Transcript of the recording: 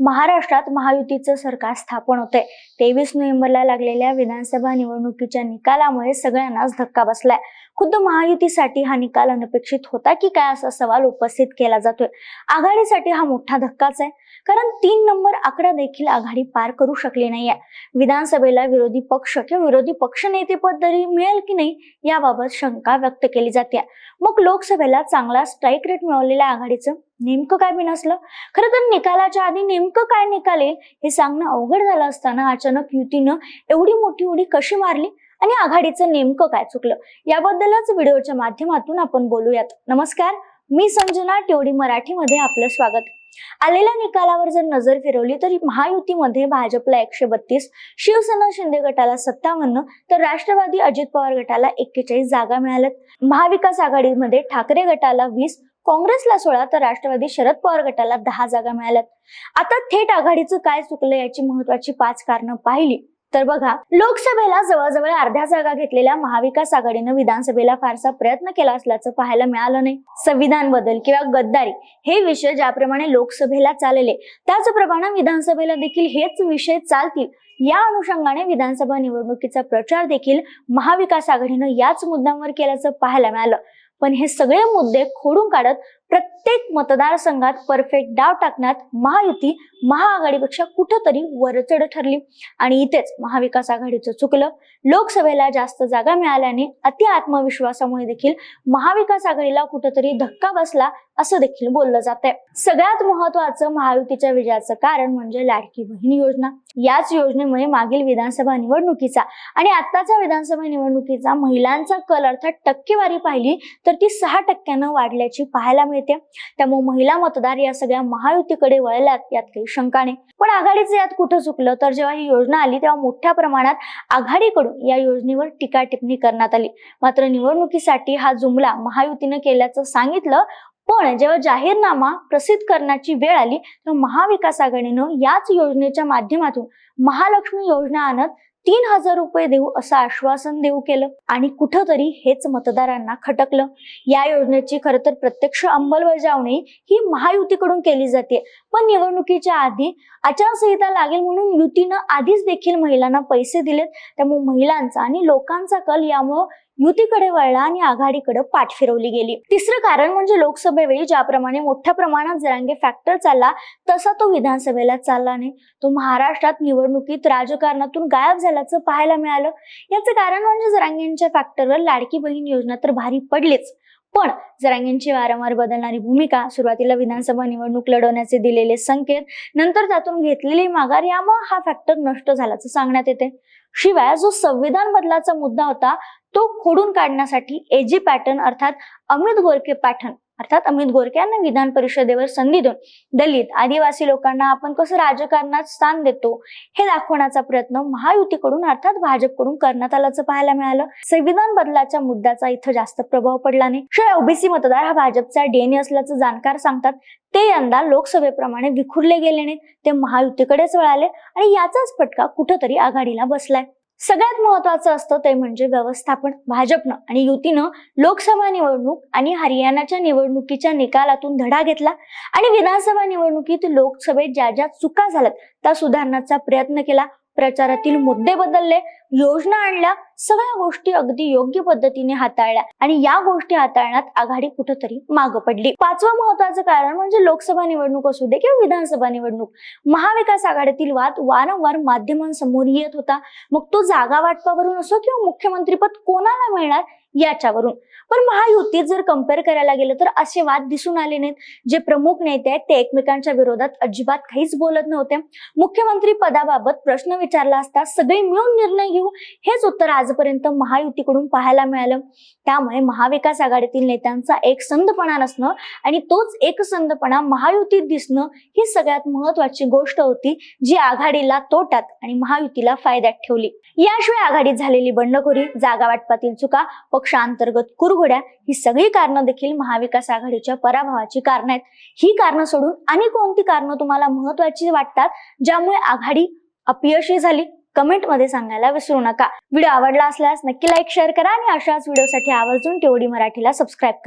महाराष्ट्रात महायुतीचं सरकार स्थापन होतंय. तेवीस नोव्हेंबरला लागलेल्या विधानसभा निवडणुकीच्या निकालामुळे सगळ्यांनाच धक्का बसलाय. खुद्द महायुतीसाठी हा निकाल अनपेक्षित होता की काय असा सवाल उपस्थित केला जातोय? आघाडीसाठी हा मोठा धक्काच आहे. कारण तीन नंबर आकडा देखील आघाडी पार करू शकली नाहीये. विधानसभेला विरोधी पक्ष किंवा विरोधी पक्षनेतेपद तरी मिळेल की नाही याबाबत शंका व्यक्त केली जाते मग लोकसभेला चांगला स्ट्राईक रेट मिळवलेल्या आघाडीचं नेमकं काय बिनसलं खरं तर निकालाच्या आधी नेमकं काय निकाल येईल? हे सांगणं अवघड झालं असताना अचानक युतीनं एवढी मोठी उडी कशी मारली? आणि आघाडीचं नेमकं काय चुकलं? याबद्दलच व्हिडिओच्या माध्यमातून आपण बोलूयात. नमस्कार मी संजना टेवडी मराठीमध्ये आपलं स्वागत. आलेल्या निकालावर जर नजर फिरवली तर महायुतीमध्ये भाजपला एकशे बत्तीस शिवसेना शिंदे गटाला सत्तावन्न तर राष्ट्रवादी अजित पवार गटाला एक्केचाळीस जागा मिळाल्यात. महाविकास आघाडीमध्ये ठाकरे गटाला वीस काँग्रेसला सोळा तर राष्ट्रवादी शरद पवार गटाला दहा जागा मिळाल्यात. आता थेट आघाडीचं काय चुकलं याची महत्वाची पाच कारणं पाहिली. तर बघा लोकसभेला जवळजवळ अर्ध्या जागा घेतलेल्या महाविकास आघाडीनं विधानसभेला फारसा प्रयत्न केला असल्याचं पाहायला मिळालं नाही. संविधान बदल किंवा गद्दारी हे विषय ज्याप्रमाणे लोकसभेला चालले त्याचप्रमाणे विधानसभेला देखील हेच विषय चालतील. या अनुषंगाने विधानसभा निवडणुकीचा प्रचार देखील महाविकास आघाडीनं याच मुद्द्यांवर केल्याचं पाहायला मिळालं. पण हे सगळे मुद्दे खोडून काढत प्रत्येक मतदारसंघात परफेक्ट डाव टाकण्यात महायुती महाआघाडीपेक्षा कुठंतरी वरचढ ठरली. आणि इथेच महाविकास आघाडीचं चुकलं. लोकसभेला जास्त जागा मिळाल्याने अति आत्मविश्वासामुळे देखील महाविकास आघाडीला कुठंतरी धक्का बसला असं देखील बोललं जात आहे सगळ्यात महत्वाचं महायुतीच्या विजयाचं कारण म्हणजे लाडकी बहीण योजना. याच योजनेमुळे मागील विधानसभा निवडणुकीचा आणि आताच्या विधानसभा निवडणुकीचा महिलांचा कल अर्थात टक्केवारी पाहिली तर ती सहा टक्क्यानं वाढल्याची पाहायला मिळते. त्यामुळे महिला मतदार या सगळ्या महायुतीकडे वळल्यात यात काही शंका नाही. पण आघाडीचं यात कुठं चुकलं? तर जेव्हा ही योजना आली तेव्हा मोठ्या प्रमाणात आघाडीकडून या योजनेवर टीका टिप्पणी करण्यात आली. मात्र निवडणुकीसाठी हा जुमला महायुतीनं केल्याचं सांगितलं पण जेव्हा जाहीरनामा प्रसिद्ध करण्याची वेळ आली तेव्हा महाविकास आघाडीनं याच योजनेच्या माध्यमातून महालक्ष्मी योजना आणत तीन हजार रुपये देऊ असं आश्वासन देऊ केलं आणि कुठंतरी हेच मतदारांना खटकलं. या योजनेची खर तर प्रत्यक्ष अंमलबजावणी ही महायुतीकडून केली जाते. पण निवडणुकीच्या आधी आचारसंहिता लागेल म्हणून युतीनं आधीच देखील महिलांना पैसे दिलेत. त्यामुळे महिलांचा आणि लोकांचा कल यामुळं युतीकडे वळला आणि आघाडीकडे पाठ फिरवली गेली. तिसरं कारण म्हणजे लोकसभेवेळी ज्याप्रमाणे मोठ्या प्रमाणात जरांगे फॅक्टर चालला तसा तो विधानसभेला चालला नाही. तो महाराष्ट्रात निवडणुकीत राजकारणातून गायब झाला. झाल्याचं पाहायला मिळालं. याचं कारण म्हणजे जरांगेंच्या फॅक्टरवर लाडकी बहीण योजना तर भारी पडलीच. पण जरांगेंची वारंवार बदलणारी भूमिका सुरुवातीला विधानसभा निवडणूक लढवण्याचे दिलेले संकेत नंतर त्यातून घेतलेली माघार यामुळे हा फॅक्टर नष्ट झाल्याचं सांगण्यात येते. शिवाय जो संविधान बदलाचा मुद्दा होता तो खोडून काढण्यासाठी एजी पॅटर्न अर्थात अमित गोरके पॅटर्न अर्थात अमित गोरके यांना विधान परिषदेवर संधी देऊन दलित आदिवासी लोकांना आपण कसं राजकारणात स्थान देतो हे दाखवण्याचा प्रयत्न महायुतीकडून अर्थात भाजपकडून करण्यात आल्याचं पाहायला मिळालं. संविधान बदलाच्या मुद्द्याचा इथं जास्त प्रभाव पडला नाही. शिवाय ओबीसी मतदार हा भाजपचा डीएनए असल्याचं जाणकार सांगतात ते यंदा लोकसभेप्रमाणे विखुरले गेले नाहीत. ते महायुतीकडेच वळाले आणि याचाच फटका कुठंतरी आघाडीला बसलाय. सगळ्यात महत्वाचं असतं ते म्हणजे व्यवस्थापन. भाजपनं आणि युतीनं लोकसभा निवडणूक आणि हरियाणाच्या निवडणुकीच्या निकालातून धडा घेतला आणि विधानसभा निवडणुकीत लोकसभेत ज्या ज्या चुका झाल्यात त्या सुधारण्याचा प्रयत्न केला. प्रचारातील मुद्दे बदलले योजना आणल्या सगळ्या गोष्टी अगदी योग्य पद्धतीने हाताळल्या आणि या गोष्टी हाताळण्यात आघाडी कुठेतरी मागं पडली. पाचवं महत्वाचं कारण म्हणजे लोकसभा निवडणूक असू दे किंवा विधानसभा निवडणूक महाविकास आघाडीतील वाद वारंवार माध्यमांसमोर येत होता. मग तो जागा वाटपावरून असो किंवा मुख्यमंत्रीपद कोणाला मिळणार याच्यावरून. पण महायुतीत जर कंपेअर करायला गेलं तर असे वाद दिसून आले नाहीत. जे प्रमुख नेते आहेत ते एकमेकांच्या विरोधात अजिबात काहीच बोलत नव्हते. मुख्यमंत्री पदाबाबत प्रश्न विचारला असता सगळे मिळून निर्णय घेऊ हेच उत्तर आजपर्यंत महायुतीकडून पाहायला मिळालं. त्यामुळे महाविकास आघाडीतील नेत्यांचा एक संधपणा नसणं आणि तोच एक संदपणा महायुतीत दिसणं ही सगळ्यात महत्वाची गोष्ट होती जी आघाडीला तोट्यात आणि महायुतीला फायद्यात ठेवली. याशिवाय आघाडीत झालेली बंडखोरी जागा वाटपातील चुका पक्षांतर्गत कुरघोड्या ही सगळी कारणं देखील महाविकास आघाडीच्या पराभवाची कारणं आहेत. ही कारणं सोडून आणि कोणती कारणं तुम्हाला महत्वाची वाटतात ज्यामुळे आघाडी अपयशी झाली कमेंटमध्ये सांगायला विसरू नका. व्हिडिओ आवडला असल्यास नक्की लाईक शेअर करा आणि अशाच व्हिडिओसाठी आवर्जून तेवढी मराठीला सबस्क्राईब करा.